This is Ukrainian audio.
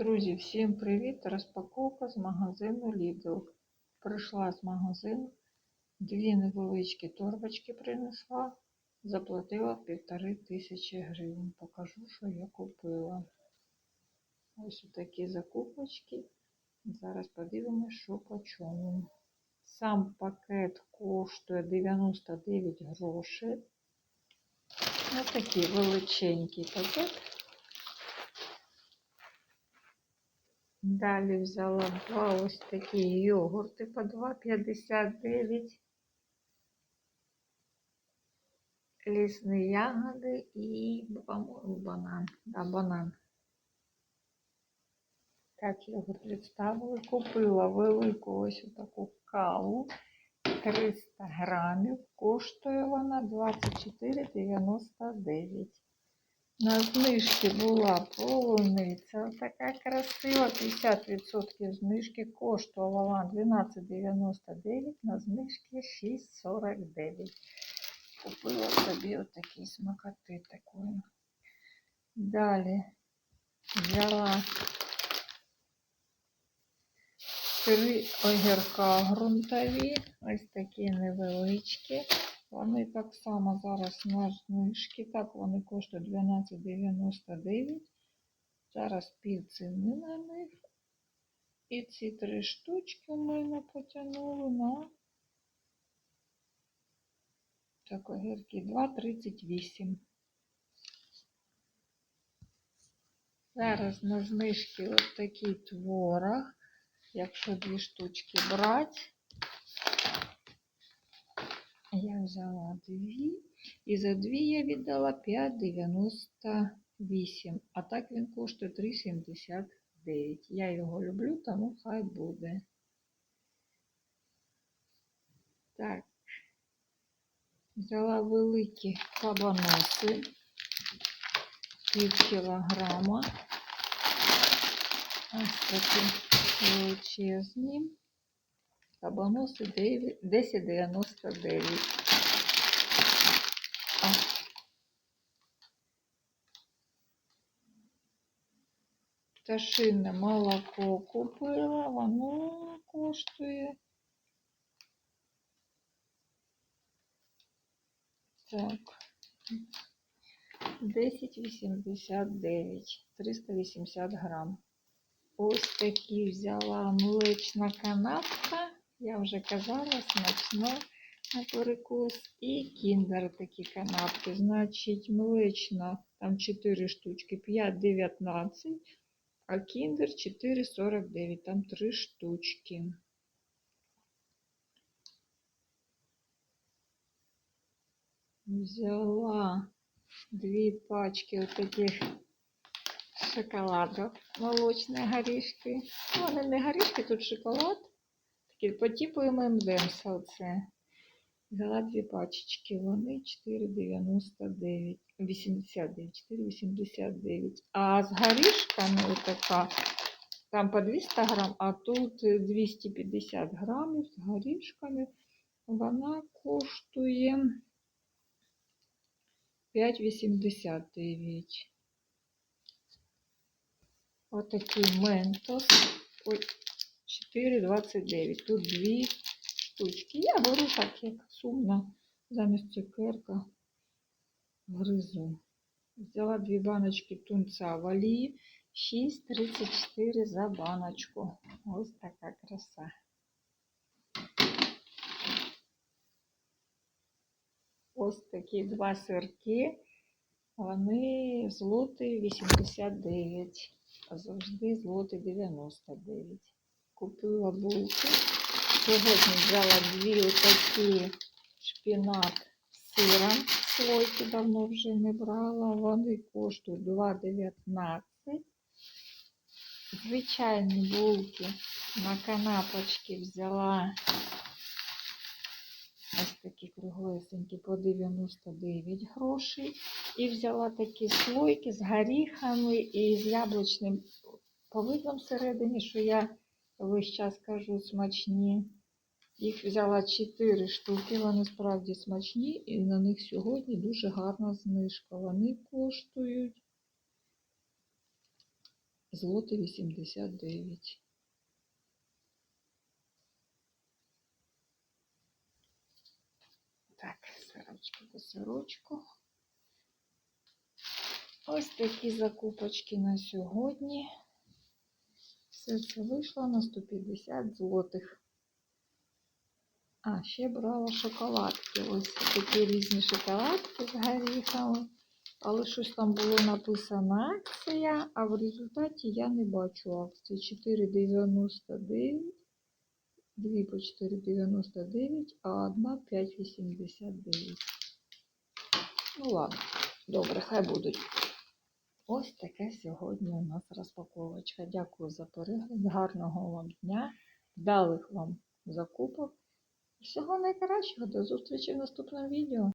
Друзі, всім привіт! Розпаковка з магазину Lidl. Прийшла з магазину, дві невеличкі торбочки принесла, заплатила півтори тисячі гривень. Покажу, що я купила. Ось такі закупочки. Зараз подивимось, що по чому. Сам пакет коштує 99 грошей. Ось такий величенький пакет. Далі взяла два ось такі йогурти по 2,59. Лісні ягоди і банан. Да, банан. Так, йогурт представили. Купила велику ось таку каву. 300 грамів. Коштує вона 24,99. На знижці була полуниця, така красива, 50% знижки, коштувала 12,99, на знижці 6,49. Купила собі отакі смакоти такої. Далі взяла три огірка ґрунтові, ось такі невеличкі. Вони так само зараз на знижки. Так, вони коштують 12,99. Зараз пів ціни на них. І ці три штучки мене потягнули на так, огірки 2,38. Зараз на знижки ось такий творог. Якщо дві штучки брати, я взяла дві. І за дві я віддала 5,98. А так він коштує 3,79. Я його люблю, тому хай буде. Так, взяла великі кабаноси. Пів кілограма. Ось такі величезні. Кабаноси 10,99. Пташине молоко купила, воно коштує. Так. 10,89, 380 грам. Ось такі взяла млечна канапка. Я вже казала, смачно на перекус. І кіндер такі канапки. Значить, млечна, там 4 штучки, 5,19, а кіндер 4,49, там 3 штучки. Взяла дві пачки вот таких шоколадов молочные горішки. Ну, вони не горішки, тут шоколад. По типу ММДМС оце. Взяла пачечки, вони 4,99, 89, 4,89. А з горішками отака, там по 200 грам, а тут 250 грамів з горішками. Вона коштує 5,89. Отакий ментос. Ой, 4,29. Тут дві штучки. Я беру так, як сумно, замість цукерка гризу. Взяла дві баночки тунця в олії. 6,34 за баночку. Ось така краса. Ось такі два сирки. Вони злотий 89, а завжди злотий 99. Купила булки. Сьогодні взяла дві отакі шпінат з сиром. Слойки давно вже не брала. Вони коштують 2,19. Звичайні булки на канапочки взяла ось такі круглесенькі по 99 грошей. І взяла такі слойки з горіхами і з яблучним повидлом всередині, що я весь час кажу смачні. Їх взяла 4 штуки, вони справді смачні, і на них сьогодні дуже гарна знижка. Вони коштують злоти 89. Так, сирочку по сирочку. Ось такі закупочки на сьогодні. Все це вийшло на 150 злотих. А, ще брала шоколадки. Ось такі різні шоколадки з горіхами. Але щось там було написано акція, а в результаті я не бачу акції. 4,99, дві по 4,99, а одна 5,89. Ну ладно, добре, хай будуть. Ось таке сьогодні у нас розпаковочка. Дякую за перегляд, гарного вам дня, вдалих вам закупок. Всього найкращого, до зустрічі в наступному відео.